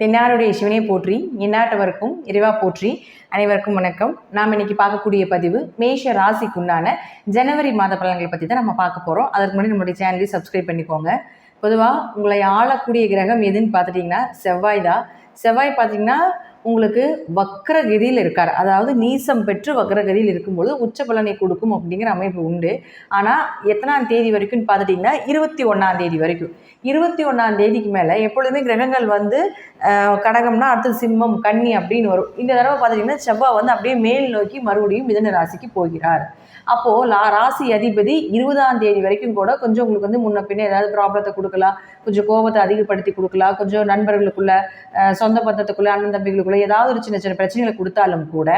தென்னாருடைய சிவனை போற்றி எந்நாட்டவருக்கும் இறைவா போற்றி. அனைவருக்கும் வணக்கம். நாம் இன்னைக்கு பார்க்கக்கூடிய பதிவு மேஷ ராசிக்குண்டான ஜனவரி மாத பலன்களை பற்றி தான் நம்ம பார்க்க போகிறோம் அதற்கு முன்னாடி நம்மளுடைய சேனலை சப்ஸ்கிரைப் பண்ணிக்கோங்க. பொதுவாக உங்களை ஆளக்கூடிய கிரகம் எதுன்னு பார்த்துட்டிங்கன்னா செவ்வாய் தான். செவ்வாய் பார்த்தீங்கன்னா உங்களுக்கு வக்ரகதியில் இருக்கார். அதாவது நீசம் பெற்று வக்ரகதியில் இருக்கும்பொழுது உச்ச பலனை கொடுக்கும் அப்படிங்கிற அமைப்பு உண்டு. ஆனால் எத்தனாம் தேதி வரைக்கும்னு பார்த்துட்டிங்கன்னா இருபத்தி ஒன்றாம் தேதி வரைக்கும். இருபத்தி ஒன்றாம் தேதிக்கு மேலே எப்பொழுதுமே கிரகங்கள் வந்து கடகம்னா அடுத்தது சிம்மம் கன்னி அப்படின்னு வரும். இந்த தடவை பார்த்திங்கன்னா செவ்வாய் வந்து அப்படியே மேல் நோக்கி மறுபடியும் மிதன ராசிக்கு போகிறார். அப்போது லா ராசி அதிபதி இருபதாம் தேதி வரைக்கும் கூட கொஞ்சம் உங்களுக்கு வந்து முன்ன பின்ன ஏதாவது ப்ராப்ளத்தை கொடுக்கலாம். கொஞ்சம் கோபத்தை அதிகப்படுத்தி கொடுக்கலாம். கொஞ்சம் நண்பர்களுக்குள்ள சொந்த பந்தத்துக்குள்ள அண்ணன் தம்பிகளுக்குள்ள ஏதாவது ஒரு சின்ன சின்ன பிரச்சனைகளை கொடுத்தாலும் கூட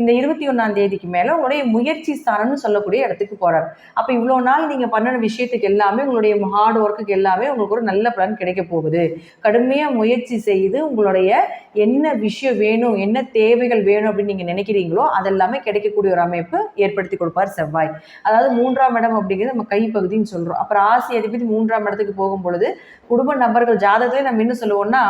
இந்த இருபத்தி ஒன்றாம் தேதிக்கு மேலே உங்களுடைய முயற்சி ஸ்தானம்னு சொல்லக்கூடிய இடத்துக்கு போகிறார் அப்போ இவ்வளோ நாள் நீங்கள் பண்ணின விஷயத்துக்கு எல்லாமே உங்களுடைய ஹார்ட் ஒர்க்குக்கு எல்லாமே உங்களுக்கு ஒரு நல்ல பலன் கிடைக்க போகுது. கடுமையாக முயற்சி செய்து உங்களுடைய என்ன விஷயம் வேணும் என்ன தேவைகள் வேணும் அப்படின்னு நீங்கள் நினைக்கிறீங்களோ அதெல்லாமே கிடைக்கக்கூடிய ஒரு அமைப்பு ஏற்படுத்தி கொடுப்பார் செவ்வாய். அதாவது மூன்றாம் இடம் அப்படிங்கிறது நம்ம கைப்பகுதின்னு சொல்கிறோம் அப்புறம் ஆசி அதிபதி மூன்றாம் இடத்துக்கு போகும் பொழுது குடும்ப நபர்கள் ஜாதகத்திலே நம்ம என்ன சொல்லுவோம்னா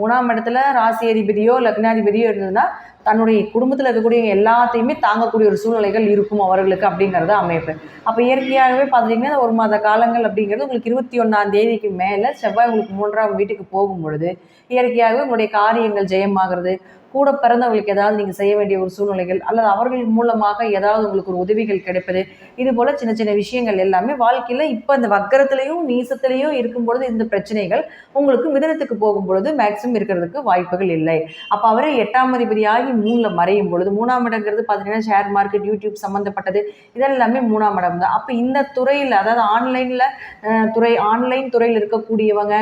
மூணாம் இடத்துல ராசி அதிபதியோ லக்னாதிபதியோ இருந்ததுன்னா தன்னுடைய குடும்பத்தில் இருக்கக்கூடிய எல்லாத்தையுமே தாங்கக்கூடிய ஒரு சூழ்நிலைகள் இருக்கும் அவர்களுக்கு அப்படிங்கிறது அமைப்பு. அப்போ இயற்கையாகவே பார்த்தீங்கன்னா ஒரு மாத காலங்கள் அப்படிங்கிறது உங்களுக்கு இருபத்தி ஒன்றாம் தேதிக்கு மேலே செவ்வாய் உங்களுக்கு மூன்றாம் வீட்டுக்கு போகும் பொழுது இயற்கையாகவே உங்களுடைய காரியங்கள் ஜெயமாகிறது. கூட பிறந்தவங்களுக்கு ஏதாவது நீங்கள் செய்ய வேண்டிய ஒரு சூழ்நிலைகள் அல்லது அவர்கள் மூலமாக ஏதாவது உங்களுக்கு ஒரு உதவிகள் கிடைப்பது இது போல் சின்ன சின்ன விஷயங்கள் எல்லாமே வாழ்க்கையில் இப்போ இந்த வக்கரத்துலேயும் நீசத்துலேயும் இருக்கும் பொழுது இந்த பிரச்சனைகள் உங்களுக்கு மிதனத்துக்கு போகும் பொழுது மேக்ஸிமம் இருக்கிறதுக்கு வாய்ப்புகள் இல்லை. அப்போ அவரே எட்டாம் அதிபதியாகி மூணில் மறையும் பொழுது மூணாம் இடங்கிறது பார்த்தீங்கன்னா ஷேர் மார்க்கெட் யூடியூப் சம்மந்தப்பட்டது இதெல்லாமே மூணாம் இடம் தான். அப்போ இந்த துறையில் அதாவது ஆன்லைனில் துறை ஆன்லைன் துறையில் இருக்கக்கூடியவங்க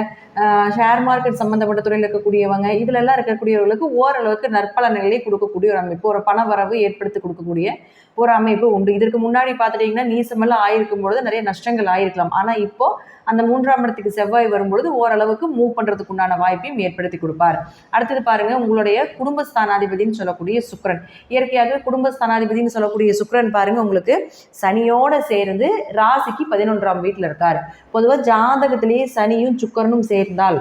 ஷேர் மார்க்கெட் சம்மந்தப்பட்ட துறையில் இருக்கக்கூடியவங்க இதிலெல்லாம் இருக்கக்கூடியவர்களுக்கு ஓரளவுக்கு நற்பலன்களை கொடுக்கக்கூடிய ஒரு அமைப்பு ஒரு பண வரவு ஏற்படுத்தி கொடுக்கக்கூடிய ஒரு அமைப்பு உண்டு. இதற்கு முன்னாடி பார்த்துட்டிங்கன்னா நீசமெல்லாம் ஆயிருக்கும் பொழுது நிறைய நஷ்டங்கள் ஆயிருக்கலாம். ஆனால் இப்போ அந்த மூன்றாம் இடத்துக்கு செவ்வாய் வரும்பொழுது ஓரளவுக்கு மூவ் பண்ணுறதுக்கு உண்டான வாய்ப்பையும் ஏற்படுத்தி கொடுப்பார். அடுத்தது பாருங்க உங்களுடைய குடும்பஸ்தானாதிபதினு சொல்லக்கூடிய சுக்ரன் இயற்கையாக குடும்ப குடும்பஸ்தானாதிபதினு சொல்லக்கூடிய சுக்கரன் பாருங்க உங்களுக்கு சனியோட சேர்ந்து ராசிக்கு பதினொன்றாம் வீட்டில் இருக்கார். பொதுவாக ஜாதகத்திலேயே சனியும் சுக்கரனும் சேர்ந்தால்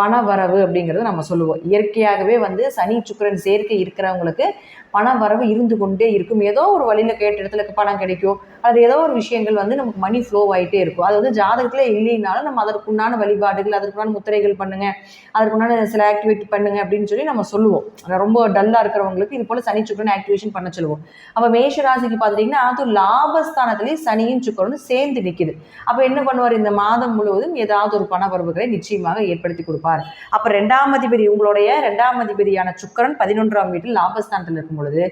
பண வரவு அப்படிங்கிறத நம்ம சொல்லுவோம். இயற்கையாகவே வந்து சனி சுக்கிரன் சேர்க்கை இருக்கிறவங்களுக்கு பண வரவு இருந்து கொண்டே இருக்கும். ஏதோ ஒரு வழியில் கேட்ட இடத்துல பணம் கிடைக்கும். அது ஏதோ ஒரு விஷயங்கள் வந்து நமக்கு மணி ஃப்ளோ ஆகிட்டே இருக்கும். அது வந்து ஜாதகத்தில் இல்லைனாலும் நம்ம அதற்குண்டான வழிபாடுகள் அதற்குண்டான முத்திரைகள் பண்ணுங்க. அதற்குண்டான சில ஆக்டிவேட் பண்ணுங்க அப்படின்னு சொல்லி நம்ம சொல்லுவோம். ரொம்ப டல்லாக இருக்கிறவங்களுக்கு இது போல் சனி சுக்கரன் ஆக்டிவேஷன் பண்ண சொல்லுவோம். அப்போ மேஷ ராசிக்கு பார்த்துட்டிங்கன்னா அது லாபஸ்தானத்துலேயும் சனியும் சுக்கரனும் சேர்ந்து நிற்கிது அப்போ என்ன பண்ணுவார்? இந்த மாதம் முழுவதும் ஏதாவது ஒரு பண வரவுகளை நிச்சயமாக ஏற்படுத்தி கொடுப்பார். அப்போ ரெண்டாம் அதிபதி உங்களுடைய ரெண்டாம் அதிபதியான சுக்கரன் பதினொன்றாம் வீட்டில் லாபஸ்தானத்தில் இருக்கும் பொழுது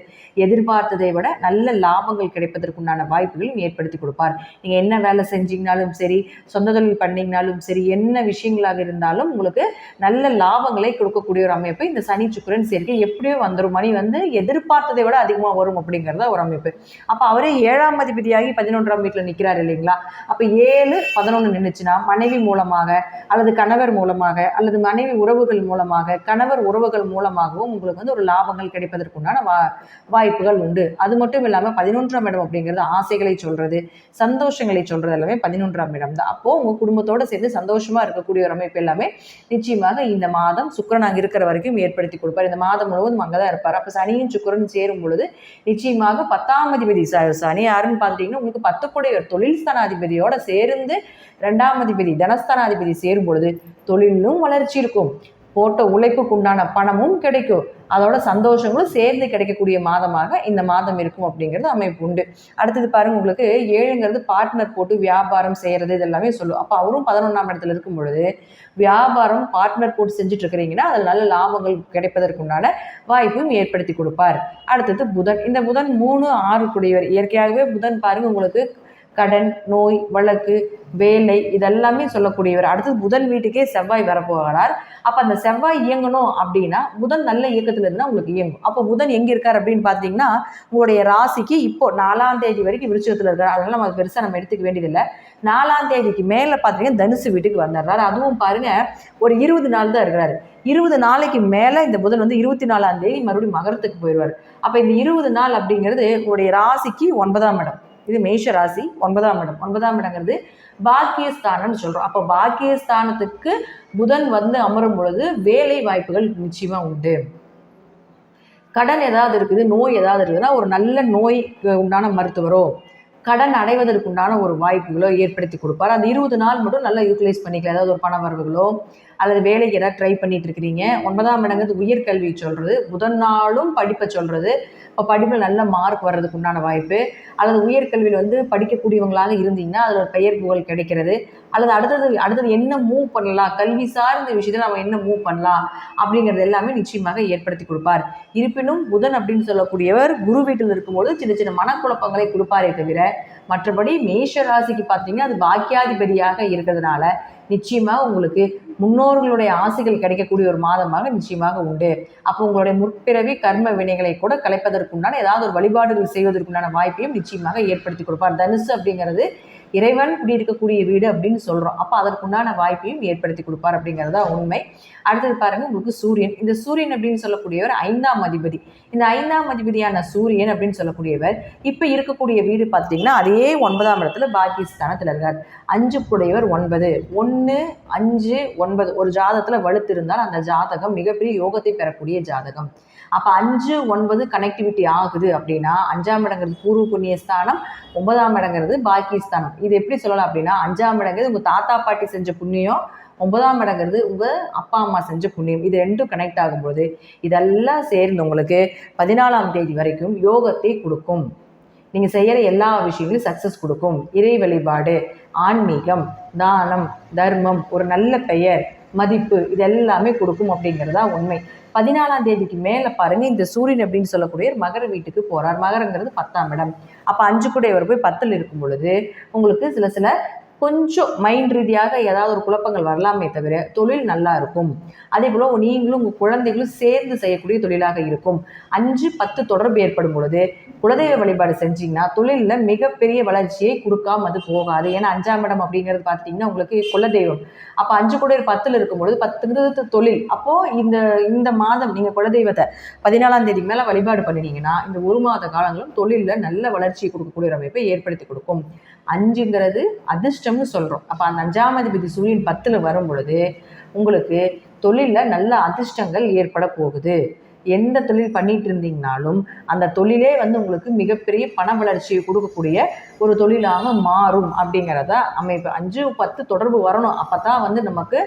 எதிர்பார்த்ததை விட நல்ல லாபங்கள் கிடைப்பதற்குண்டான வாய்ப்புகளையும் ஏற்படுத்தி கொடுப்பார். நீங்கள் என்ன வேலை செஞ்சீங்கனாலும் சரி சொந்த தொழில் பண்ணீங்கனாலும் சரி என்ன விஷயங்களாக இருந்தாலும் உங்களுக்கு நல்ல லாபங்களை கொடுக்கக்கூடிய ஒரு அமைப்பு. இந்த சனி சுக்கிரன் சேர்க்கை எப்படியோ வந்துடும் மணி வந்து எதிர்பார்த்ததை விட அதிகமாக வரும் அப்படிங்கிறத ஒரு அமைப்பு. அப்போ அவரே ஏழாம் அதிபதியாகி பதினொன்றாம் வீட்டில் நிற்கிறார் இல்லைங்களா? அப்போ ஏழு பதினொன்று நின்றுச்சுன்னா மனைவி மூலமாக அல்லது கணவர் மூலமாக அல்லது மனைவி உறவுகள் மூலமாக கணவர் உறவுகள் மூலமாகவும் உங்களுக்கு வந்து ஒரு லாபங்கள் கிடைப்பதற்குண்டான வா வாய்ப்புகள் உண்டு அது மட்டும் இல்லாமல் பதினொன்றாம் இடம் அப்படிங்கிறது ஆசைகளை சொல்றது சந்தோஷங்களை சொல்றது எல்லாமே பதினொன்றாம் இடம் தான். அப்போ உங்க குடும்பத்தோட சேர்ந்து சந்தோஷமா இருக்கக்கூடிய ஒரு அமைப்பு எல்லாமே நிச்சயமாக இந்த மாதம் சுக்கரன் அங்கே இருக்கிற வரைக்கும் ஏற்படுத்தி கொடுப்பார். இந்த மாதம் முழுவதும் அங்கே தான் இருப்பார். அப்போ சனியும் சுக்கரன் சேரும் பொழுது நிச்சயமாக பத்தாம் அதிபதி ச- சனி யாருன்னு பார்த்துட்டீங்கன்னா உங்களுக்கு பத்துக்குடைய தொழில் ஸ்தானாதிபதியோட சேர்ந்து ரெண்டாம் அதிபதி தனஸ்தானாதிபதி சேரும் பொழுது தொழிலும் வளர்ச்சி இருக்கும். போட்ட உழைப்புக்கு உண்டான பணமும் கிடைக்கும். அதோட சந்தோஷங்களும் சேர்ந்து கிடைக்கக்கூடிய மாதமாக இந்த மாதம் இருக்கும் அப்படிங்கிறது அமைப்பு உண்டு. அடுத்தது பாருங்க உங்களுக்கு ஏழுங்கிறது பார்ட்னர் போட்டு வியாபாரம் செய்யறது இதெல்லாமே சொல்லும். அப்போ அவரும் பதினொன்றாம் இடத்துல இருக்கும் பொழுது வியாபாரம் பார்ட்னர் போட்டு செஞ்சுட்டு இருக்கிறீங்கன்னா அதில் நல்ல லாபங்கள் கிடைப்பதற்குண்டான வாய்ப்பும் ஏற்படுத்தி கொடுப்பார். அடுத்தது புதன். இந்த புதன் மூணு ஆறு கூடியவர் இயற்கையாகவே புதன் பாருங்க உங்களுக்கு கடன் நோய் வழக்கு வேலை இதெல்லாமே சொல்லக்கூடியவர். அடுத்தது புதன் வீட்டுக்கே செவ்வாய் வரப்போகிறார். அப்போ அந்த செவ்வாய் இயங்கணும் அப்படின்னா புதன் நல்ல இயக்கத்தில் இருந்தால் உங்களுக்கு இயங்கும். அப்போ புதன் எங்கே இருக்கார் அப்படின்னு பார்த்தீங்கன்னா உங்களுடைய ராசிக்கு இப்போ நாலாம் தேதி வரைக்கும் விருச்சகத்தில் இருக்கார். அதனால நம்ம பெருசாக நம்ம எடுத்துக்க வேண்டியதில்லை. நாலாம் தேதிக்கு மேலே பார்த்தீங்கன்னா தனுசு வீட்டுக்கு வந்துடுறாரு அதுவும் பாருங்கள் ஒரு இருபது நாள் தான் இருக்கிறாரு. இருபது நாளைக்கு மேலே இந்த புதன் வந்து இருபத்தி நாலாம் தேதி மறுபடியும் மகரத்துக்கு போயிடுவார். அப்போ இந்த இருபது நாள் அப்படிங்கிறது உங்களுடைய ராசிக்கு ஒன்பதாம் இடம். இது மேஷ ராசி ஒன்பதாம் இடம். ஒன்பதாம் இடங்கிறது பாக்கியஸ்தானம்னு சொல்கிறோம் அப்போ பாக்கியஸ்தானத்துக்கு புதன் வந்து அமரும் பொழுது வேலை வாய்ப்புகள் நிச்சயமாக உண்டு. கடன் ஏதாவது இருக்குது நோய் ஏதாவது இருக்குதுன்னா ஒரு நல்ல நோய்க்கு உண்டான மருத்துவரோ கடன் அடைவதற்கு உண்டான ஒரு வாய்ப்புகளோ ஏற்படுத்தி கொடுப்பார். அந்த இருபது நாள் மட்டும் நல்லா யூட்டிலைஸ் பண்ணிக்கலாம். ஏதாவது ஒரு பண வரவுகளோ அல்லது வேலைக்கு ஏதாவது ட்ரை பண்ணிட்டு இருக்கிறீங்க. ஒன்பதாம் இடங்கிறது உயர்கல்வி சொல்கிறது புதன் நாளும் படிப்பை சொல்கிறது படிப்பில் நல்ல மார்க் வர்றதுக்கு உண்டான வாய்ப்பு. அல்லது உயர்கல்வியில் வந்து படிக்கக்கூடியவங்களாக இருந்தீங்கன்னா அதில் ஒரு பெயர் புகழ் கிடைக்கிறது. அல்லது அடுத்தது அடுத்தது என்ன மூவ் பண்ணலாம்? கல்வி சார்ந்த விஷயத்தில் நம்ம என்ன மூவ் பண்ணலாம்? அப்படிங்கிறது எல்லாமே நிச்சயமாக ஏற்படுத்தி கொடுப்பார். இருப்பினும் புதன் அப்படின்னு சொல்லக்கூடியவர் குரு வீட்டில் இருக்கும்போது சின்ன சின்ன மனக்குழப்பங்களை கொடுப்பாரே தவிர மற்றபடி மேஷ ராசிக்கு பார்த்தீங்கன்னா அது பாக்கியாதிபதியாக இருக்கிறதுனால நிச்சயமாக உங்களுக்கு முன்னோர்களுடைய ஆசைகள் கிடைக்கக்கூடிய ஒரு மாதமாக நிச்சயமாக உண்டு. அப்போ உங்களுடைய முற்பிறவி கர்ம வினைகளை கூட கலைப்பதற்குண்டான ஏதாவது ஒரு வழிபாடுகள் செய்வதற்குண்டான வாய்ப்பையும் நிச்சயமாக ஏற்படுத்தி கொடுப்பார். தனுசு அப்படிங்கிறது இறைவன் குடியிருக்கக்கூடிய வீடு அப்படின்னு சொல்கிறோம் அப்போ அதற்குண்டான வாய்ப்பையும் ஏற்படுத்தி கொடுப்பார் அப்படிங்கிறது தான் உண்மை. அடுத்தது பாருங்க உங்களுக்கு சூரியன். இந்த சூரியன் அப்படின்னு சொல்லக்கூடியவர் ஐந்தாம் அதிபதி. இந்த ஐந்தாம் அதிபதியான சூரியன் அப்படின்னு சொல்லக்கூடியவர் இப்போ இருக்கக்கூடிய வீடு பார்த்தீங்கன்னா அதே ஒன்பதாம் இடத்துல பாகிஸ்தானத்தில் இருக்கார். அஞ்சு குடையவர் ஒன்பது. ஒன்று அஞ்சு ஒன்பது. ஒரு ஜாதகத்தில் வலுத்து இருந்தால் அந்த ஜாதகம் மிகப்பெரிய யோகத்தை பெறக்கூடிய ஜாதகம். அப்போ அஞ்சு ஒன்பது கனெக்டிவிட்டி ஆகுது அப்படின்னா அஞ்சாம் இடங்கிறது பூர்வ புண்ணிய ஸ்தானம் ஒன்பதாம் இடங்கிறது பாக்கியஸ்தானம் இது எப்படி சொல்லலாம் அப்படின்னா அஞ்சாம் இடங்கிறது உங்கள் தாத்தா பாட்டி செஞ்ச புண்ணியம் ஒன்பதாம் இடங்கிறது உங்கள் அப்பா அம்மா செஞ்ச புண்ணியம். இது ரெண்டும் கனெக்ட் ஆகும்போது இதெல்லாம் சேர்ந்து உங்களுக்கு பதினாலாம் தேதி வரைக்கும் யோகத்தை கொடுக்கும். நீங்கள் செய்கிற எல்லா விஷயங்களும் சக்ஸஸ் கொடுக்கும். இறை வழிபாடு ஆன்மீகம் தானம் தர்மம் ஒரு நல்ல பெயர். மதிப்பு இது எல்லாமே கொடுக்கும் அப்படிங்கிறதா உண்மை. பதினாலாம் தேதிக்கு மேலே பாருங்க இந்த சூரியன் அப்படின்னு சொல்லக்கூடிய மகர வீட்டுக்கு போறார். மகரங்கிறது பத்தாம் இடம். அப்போ அஞ்சு கூடையவர் போய் பத்தில் இருக்கும் பொழுது உங்களுக்கு சில சில கொஞ்சம் மைண்ட் ரீதியாக ஏதாவது ஒரு குழப்பங்கள் வரலாமே தவிர தொழில் நல்லா இருக்கும். அதே போல் நீங்களும் உங்கள் குழந்தைகளும் சேர்ந்து செய்யக்கூடிய தொழிலாக இருக்கும். அஞ்சு பத்து தொடர்பு ஏற்படும் பொழுது குலதெய்வ வழிபாடு செஞ்சீங்கன்னா தொழிலில் மிகப்பெரிய வளர்ச்சியை கொடுக்காம அது போகாது. ஏன்னா அஞ்சாம் இடம் அப்படிங்கிறது பார்த்தீங்கன்னா உங்களுக்கு குலதெய்வம். அப்போ அஞ்சு கூட பத்தில் இருக்கும்பொழுது பத்துங்கிறது தொழில். அப்போது இந்த இந்த மாதம் நீங்கள் குலதெய்வத்தை பதினாலாம் தேதி மேலே வழிபாடு பண்ணினீங்கன்னா இந்த ஒரு மாத காலங்களும் தொழிலில் நல்ல வளர்ச்சியை கொடுக்கக்கூடிய அமைப்பை ஏற்படுத்தி கொடுக்கும். அஞ்சுங்கிறது அதிர்ஷ்டம்னு சொல்கிறோம் அப்போ அந்த அஞ்சாம் அதிபதி சூரியன் பத்தில் வரும் பொழுது உங்களுக்கு தொழிலில் நல்ல அதிர்ஷ்டங்கள் ஏற்பட போகுது. எந்த தொழில் பண்ணிட்டு இருந்தீங்கனாலும் அந்த தொழிலே வந்து உங்களுக்கு மிகப்பெரிய பண வளர்ச்சியை கொடுக்கக்கூடிய ஒரு தொழிலாக மாறும் அப்படிங்கிறத அமைப்பு. அஞ்சு பத்து தொடர்பு வரணும். அப்போ தான் வந்து நமக்கு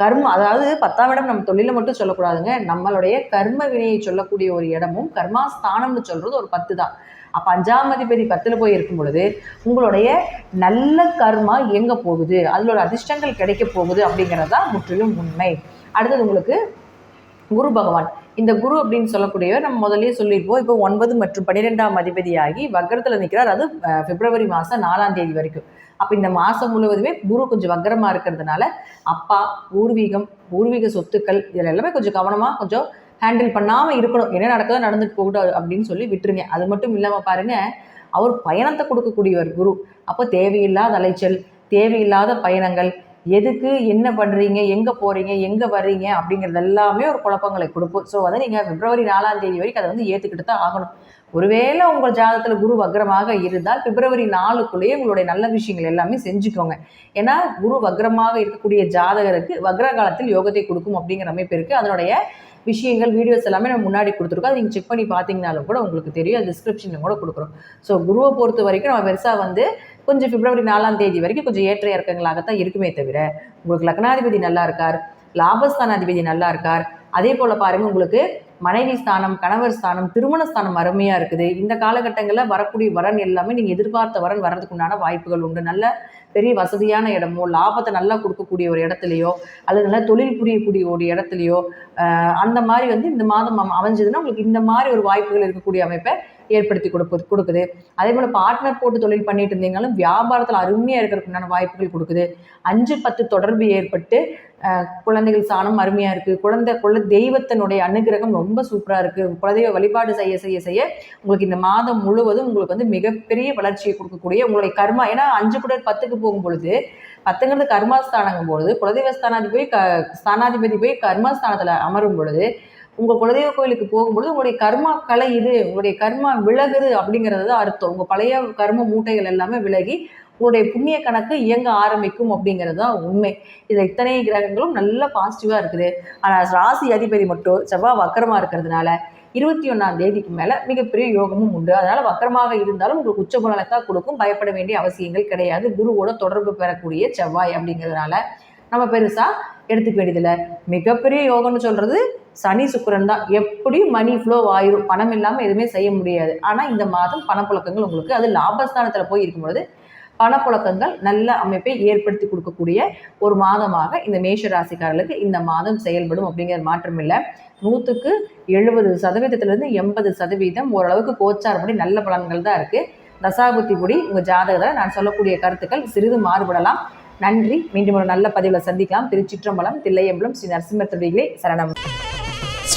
கர்ம அதாவது பத்தாம் இடம் நம்ம தொழிலை மட்டும் சொல்லக்கூடாதுங்க. நம்மளுடைய கர்ம வினையை சொல்லக்கூடிய ஒரு இடமும் கர்மாஸ்தானம்னு சொல்கிறது ஒரு பத்து தான். அப்போ அஞ்சாம் அதிபதி பத்தில் போய் இருக்கும் பொழுது உங்களுடைய நல்ல கர்மா எங்கே போகுது. அதில் ஒரு அதிர்ஷ்டங்கள் கிடைக்க போகுது அப்படிங்கிறது தான் முற்றிலும் உண்மை. அடுத்தது உங்களுக்கு குரு பகவான். இந்த குரு அப்படின்னு சொல்லக்கூடியவர் நம்ம முதலே சொல்லியிருப்போம். இப்போ ஒன்பது மற்றும் பன்னிரெண்டாம் அதிபதியாகி வக்கரத்தில் நிற்கிறார் அது பிப்ரவரி மாதம் நாலாம் தேதி வரைக்கும். அப்போ இந்த மாதம் முழுவதுமே குரு கொஞ்சம் வக்கரமாக இருக்கிறதுனால அப்பா பூர்வீகம் பூர்வீக சொத்துக்கள் இதில் எல்லாமே கொஞ்சம் கவனமாக கொஞ்சம் ஹேண்டில் பண்ணாமல் இருக்கணும். என்ன நடக்குதோ நடந்துட்டு போகட்டும் அப்படின்னு சொல்லி விட்டுருங்க. அது மட்டும் இல்லாமல் பாருங்கள் அவர் பயணத்தை கொடுக்கக்கூடியவர் குரு. அப்போ தேவையில்லாத அலைச்சல் தேவையில்லாத பயணங்கள் எதுக்கு என்ன பண்ணுறீங்க எங்கே போகிறீங்க எங்கே வர்றீங்க அப்படிங்கிறது எல்லாமே ஒரு குழப்பங்களை கொடுக்கும். ஸோ அதை நீங்கள் பிப்ரவரி நாலாம் தேதி வரைக்கும் அதை வந்து ஏற்றுக்கிட்டு தான் ஆகணும். ஒருவேளை உங்கள் ஜாதகத்தில் குரு வக்ரமாக இருந்தால் பிப்ரவரி நாலுக்குள்ளேயே உங்களுடைய நல்ல விஷயங்கள் எல்லாமே செஞ்சுக்கோங்க. ஏன்னா குரு வக்ரமாக இருக்கக்கூடிய ஜாதகருக்கு வக்ர காலத்தில் யோகத்தை கொடுக்கும் அப்படிங்கிற அமைப்பு இருக்குது அதனுடைய விஷயங்கள் வீடியோஸ் எல்லாமே நம்ம முன்னாடி கொடுத்துருக்கோம். அதை நீங்கள் செக் பண்ணி பார்த்தீங்கனாலும் கூட உங்களுக்கு தெரியும். அது டிஸ்கிரிப்ஷனில் கூட கொடுக்குறோம். ஸோ குருவை பொறுத்த வரைக்கும் நம்ம பெருசாக வந்து கொஞ்சம் பிப்ரவரி நாலாம் தேதி வரைக்கும் கொஞ்சம் ஏற்ற இறக்கங்களாகத்தான் இருக்குமே தவிர உங்களுக்கு லக்னாதிபதி நல்லா இருக்கார் லாபஸ்தானாதிபதி நல்லா இருக்கார். அதே போல் பாருங்கள் உங்களுக்கு மனைவி ஸ்தானம் கணவர் ஸ்தானம் திருமண ஸ்தானம் அருமையாக இருக்குது. இந்த காலகட்டங்களில் வரக்கூடிய வரன் எல்லாமே நீங்கள் எதிர்பார்த்த வரன் வர்றதுக்கு உண்டான வாய்ப்புகள் உண்டு. நல்ல பெரிய வசதியான இடமோ லாபத்தை நல்லா கொடுக்கக்கூடிய ஒரு இடத்துலையோ அல்லது நல்லா தொழில் புரியக்கூடிய ஒரு இடத்துலையோ அந்த மாதிரி வந்து இந்த மாதம் அமைஞ்சதுன்னா உங்களுக்கு இந்த மாதிரி ஒரு வாய்ப்புகள் இருக்கக்கூடிய அமைப்பை ஏற்படுத்தி கொடுப்பது கொடுக்குது. அதே போல் பார்ட்னர் போட்டு தொழில் பண்ணிட்டு இருந்தீங்களும் வியாபாரத்தில் அருமையாக இருக்கிறதுக்குண்டான வாய்ப்புகள் கொடுக்குது. அஞ்சு பத்து தொடர்பு ஏற்பட்டு குழந்தைகள் சாணம் அருமையாக இருக்குது குழந்தை குல தெய்வத்தினுடைய அனுகிரகம் ரொம்ப சூப்பராக இருக்குது குலதெய்வ வழிபாடு செய்ய செய்ய செய்ய உங்களுக்கு இந்த மாதம் முழுவதும் உங்களுக்கு வந்து மிகப்பெரிய வளர்ச்சியை கொடுக்கக்கூடிய உங்களுடைய கர்மா ஏன்னா அஞ்சு கூட பத்துக்கு போகும் பொழுது பத்துங்கிறது கர்மாஸ்தானங்கும் பொழுது குலதெய்வ ஸ்தானாதிபதி க ஸ்தானாதிபதி போய் கர்மாஸ்தானத்தில் அமரும் பொழுது உங்கள் குலதெய்வ கோயிலுக்கு போகும்பொழுது உங்களுடைய கர்மா கலை இது உங்களுடைய கர்மா விலகுது அப்படிங்கிறது தான் அர்த்தம். உங்கள் பழைய கர்ம மூட்டைகள் எல்லாமே விலகி உங்களுடைய புண்ணிய கணக்கு இயங்க ஆரம்பிக்கும் அப்படிங்கிறது தான் உண்மை. இதில் இத்தனை கிரகங்களும் நல்ல பாசிட்டிவாக இருக்குது. ஆனால் ராசி அதிபதி மட்டும் செவ்வாய் வக்கரமாக இருக்கிறதுனால இருபத்தி ஒன்றாம் தேதிக்கு மேலே மிகப்பெரிய யோகமும் உண்டு. அதனால் வக்கரமாக இருந்தாலும் உங்களுக்கு உச்ச பலனத்தான் கொடுக்கும். பயப்பட வேண்டிய அவசியங்கள் கிடையாது. குருவோட தொடர்பு பெறக்கூடிய செவ்வாய் அப்படிங்கிறதுனால நம்ம பெருசாக எடுத்துக்க வேண்டியதில்லை. மிகப்பெரிய யோகம்னு சொல்கிறது சனி சுக்கரன் தான். எப்படியும் மணி ஃப்ளோ ஆயிரும் பணம் இல்லாமல் எதுவுமே செய்ய முடியாது. ஆனால் இந்த மாதம் பணப்புழக்கங்கள் உங்களுக்கு அது லாபஸ்தானத்தில் போய் இருக்கும்பொழுது பணப்புழக்கங்கள் நல்ல அமைப்பை ஏற்படுத்தி கொடுக்கக்கூடிய ஒரு மாதமாக இந்த மேஷ ராசிக்காரர்களுக்கு இந்த மாதம் செயல்படும் அப்படிங்கிற மாற்றம் இல்லை. நூற்றுக்கு எழுபது சதவீதத்திலிருந்து எண்பது சதவீதம் ஓரளவுக்கு கோச்சாரப்படி நல்ல பலன்கள் தான் இருக்குது தசாபுத்திப்படி உங்கள் ஜாதகத்தில் நான் சொல்லக்கூடிய கருத்துக்கள் சிறிது மாறுபடலாம். நன்றி. மீண்டும் ஒரு நல்ல பதிவில் சந்திக்கலாம். திருச்சிற்றம்பலம் தில்லையம்பலம் ஸ்ரீ நரசிம்மத்துடிகளே சரணம்.